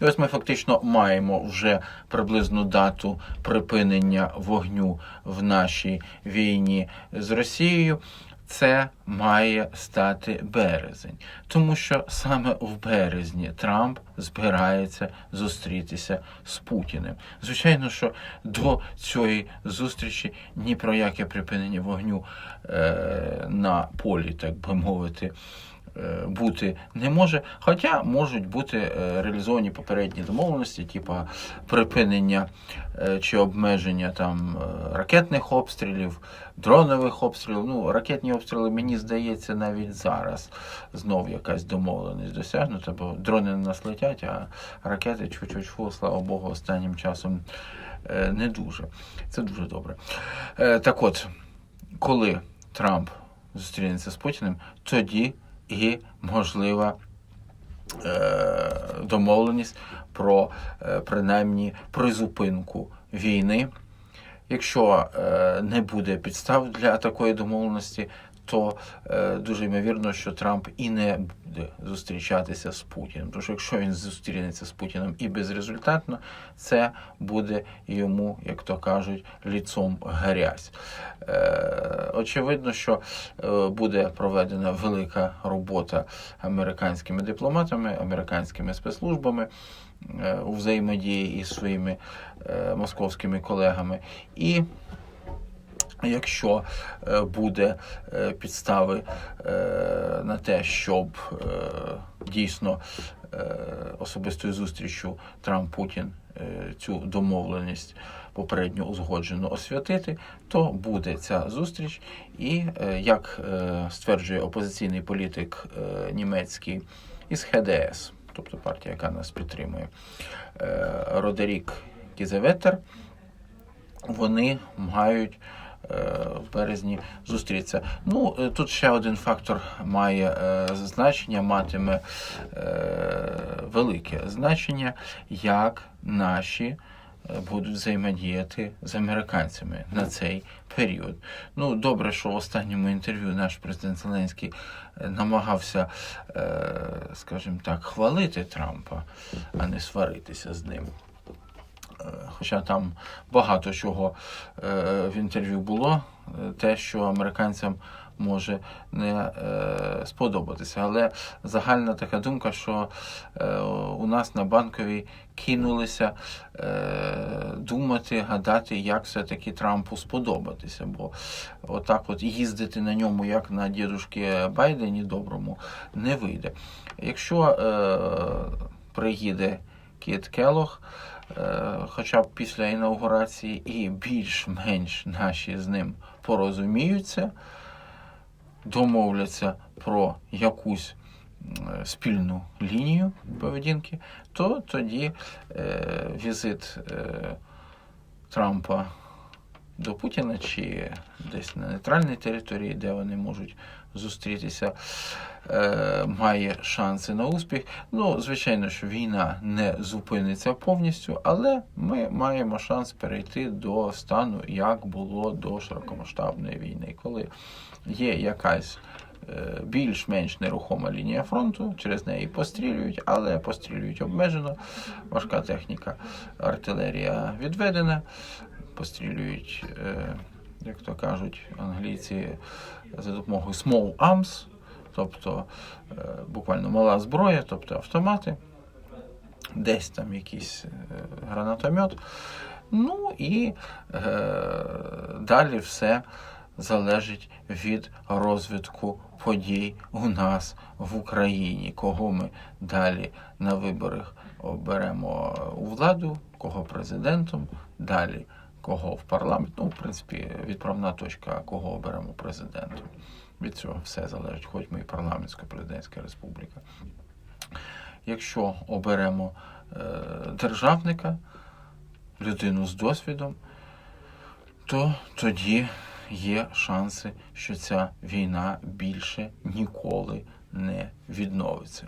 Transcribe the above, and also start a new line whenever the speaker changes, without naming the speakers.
І ось ми фактично маємо вже приблизну дату припинення вогню в нашій війні з Росією. Це має стати березень, тому що саме в березні Трамп збирається зустрітися з Путіним. Звичайно, що до цієї зустрічі ні про яке припинення вогню е, на полі, так би мовити, бути не може. Хоча можуть бути е, реалізовані попередні домовленості, типа припинення е, чи обмеження там е, ракетних обстрілів, дронових обстрілів. Ну, ракетні обстріли, мені здається, навіть зараз знов якась домовленість досягнута, бо дрони на нас летять, а ракети чу-чу-чу, слава Богу, останнім часом е, не дуже. Це дуже добре. Е, Так от, коли Трамп зустрінеться з Путіним, тоді і можлива е, домовленість про е, принаймні призупинку війни. Якщо е, не буде підстав для такої домовленості, то е, дуже ймовірно, що Трамп і не буде зустрічатися з Путіним. Тому що якщо він зустрінеться з Путіним і безрезультатно, це буде йому, як то кажуть, ліцом грязь. Е, очевидно, що е, буде проведена велика робота американськими дипломатами, американськими спецслужбами е, у взаємодії із своїми е, московськими колегами. І Якщо е, буде е, підстави е, на те, щоб дійсно особистою зустрічю Трамп-Путін е, цю домовленість попередньо узгоджено освятити, то буде ця зустріч. І як стверджує опозиційний політик німецький із ХДС, тобто партія, яка нас підтримує, Родерік Кізеветер, вони мають в березні зустрітися. Ну, е, тут ще один фактор має е, значення, матиме е, велике значення, як наші е, будуть взаємодіяти з американцями на цей період. Ну, добре, що в останньому інтерв'ю наш президент Зеленський е, намагався, е, скажімо так, хвалити Трампа, а не сваритися з ним. Хоча там багато чого е, в інтерв'ю було, е, те, що американцям може не е, сподобатися. Але загальна така думка, що у нас на банковій кинулися думати, гадати, як все-таки Трампу сподобатися. Бо отак от їздити на ньому, як на дідушки Байдені доброму, не вийде. Якщо приїде Кіт Келох, хоча б після інаугурації, і більш-менш наші з ним порозуміються, домовляться про якусь е, спільну лінію поведінки, то тоді е, візит е, Трампа до Путіна чи десь на нейтральній території, де вони можуть зустрітися, е, має шанси на успіх. Ну, звичайно, що війна не зупиниться повністю, але ми маємо шанс перейти до стану, як було до широкомасштабної війни, коли є якась е, більш-менш нерухома лінія фронту, через неї пострілюють, але пострілюють обмежено. Важка техніка, артилерія відведена, пострілюють, е, як то кажуть англійці, за допомогою small arms, тобто е, буквально мала зброя, тобто автомати, десь там якийсь е, гранатомет. Ну і далі все залежить від розвитку подій у нас в Україні, кого ми далі на виборах оберемо у владу, кого президентом, далі кого в парламент. Ну, в принципі, відправна точка, кого оберемо президентом. Від цього все залежить, хоч ми і парламентська президентська республіка. Якщо оберемо е, державника, людину з досвідом, то тоді є шанси, що ця війна більше ніколи не відновиться.